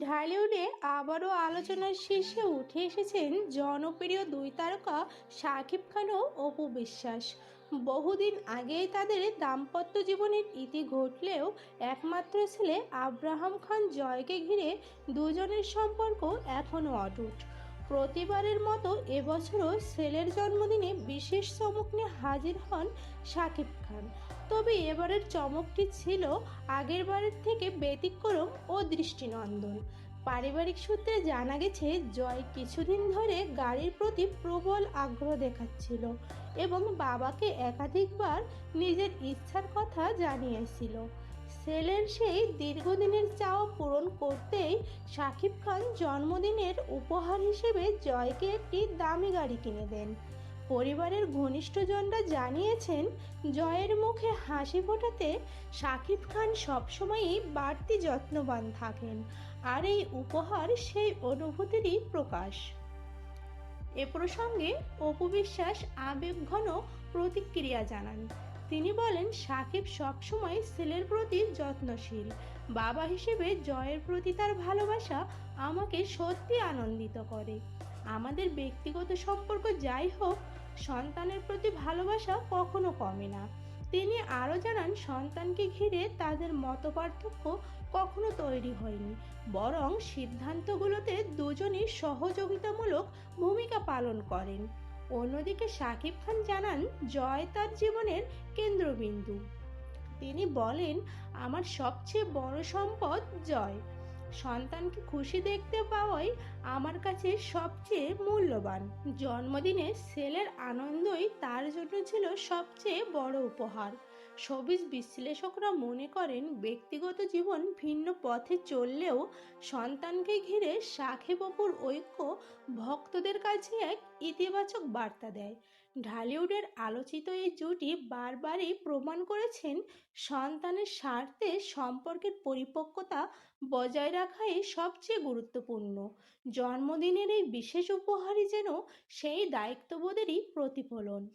ঢালিউডে আবারও আলোচনার শীর্ষে উঠে এসেছেন জনপ্রিয় দুই তারকা শাকিব খান ও অপু বিশ্বাস। বহুদিন আগেই তাদের দাম্পত্য জীবনের ইতি ঘটলেও একমাত্র ছেলে আব্রাহাম খান জয়কে ঘিরে দুজনের সম্পর্ক এখনও অটুট। প্রতিবারের মতো এবছরও ছেলের জন্মদিনে বিশেষ চমক নিয়ে হাজির হন শাকিব খান। তবে এবারের চমকটি ছিল আগের বারের থেকে ব্যতিক্রম ও দৃষ্টিনন্দন। পারিবারিক সূত্রে জানা গেছে, জয় কিছুদিন ধরে গাড়ির প্রতি প্রবল আগ্রহ দেখাচ্ছিল এবং বাবাকে একাধিকবার নিজের ইচ্ছার কথা জানিয়েছিল। সেলের সেই দীর্ঘদিনের চাওয়া পূরণ করতেই শাকিব খান জন্মদিনের উপহার হিসেবে জয়কে একটি দামি গাড়ি কিনে দেন। পরিবারের ঘনিষ্ঠজনরা জানিয়েছেন, জয়ের মুখে হাসি ফোটাতে শাকিব খান সবসময়ই বাড়তি যত্নবান থাকেন, আর এই উপহার সেই অনুভূতিরই প্রকাশ। এ প্রসঙ্গে অপু বিশ্বাস আবেগঘন প্রতিক্রিয়া জানান। তিনি বলেন, সাকিব সবসময় ছেলের প্রতি যত্নশীল। বাবা হিসেবে জয়ের প্রতি তার ভালোবাসা আমাকে সত্যি আনন্দিত করে। আমাদের ব্যক্তিগত সম্পর্ক যাই হোক, সন্তানের প্রতি ভালোবাসা কখনো কমে না। তিনি আরও জানান, সন্তানকে ঘিরে তাদের মতপার্থক্য কখনো তৈরি হয়নি, বরং সিদ্ধান্তগুলোতে দুজনই সহযোগিতামূলক ভূমিকা পালন করেন। অন্যদিকে শাকিব খান জানান, জয় তার জীবনের কেন্দ্রবিন্দু। তিনি বলেন, আমার সবচেয়ে বড় সম্পদ জয়। সন্তানকে খুশি দেখতে পাওয়াই আমার কাছে সবচেয়ে মূল্যবান। জন্মদিনে ছেলের আনন্দই তার জন্য ছিল সবচেয়ে বড় উপহার। সবিজ বিশ্লেষকরা মনে করেন, ব্যক্তিগত জীবন ভিন্ন পথে চললেও সন্তানকে ঘিরে সাখে বপুর ঐক্য ভক্তদের কাছে এক ইতিবাচক বার্তা দেয়। ঢালিউডের আলোচিত এই জুটি বারবারই প্রমাণ করেছেন, সন্তানের স্বার্থে সম্পর্কের পরিপক্কতা বজায় রাখাই সবচেয়ে গুরুত্বপূর্ণ। জন্মদিনের এই বিশেষ উপহারই যেন সেই দায়িত্ববোধেরই প্রতিফলন।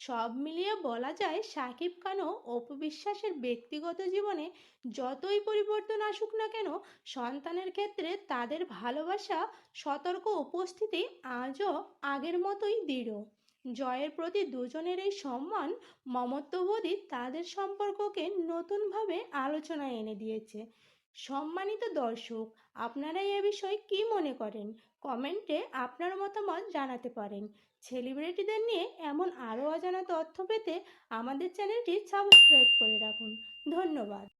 সব মিলিয়ে বলা যায় সাকিব খানও অপবিশ্বাসের ব্যক্তিগত জীবনে যতই পরিবর্তন আসুক না কেন, সন্তানের ক্ষেত্রে তাদের ভালোবাসা, সতর্ক উপস্থিতি আজও আগের মতোই দৃঢ়। জয়ের প্রতি দুজনের এই সম্মান, মমত্ববোধই তাদের সম্পর্ককে নতুনভাবে আলোচনায় এনে দিয়েছে। সম্মানিত দর্শক, আপনারা এ বিষয়ে কি মনে করেন? কমেন্টে আপনার মতামত জানাতে পারেন। সেলিব্রিটিদের নিয়ে এমন আরও অজানা তথ্য পেতে আমাদের চ্যানেলটি সাবস্ক্রাইব করে রাখুন। ধন্যবাদ।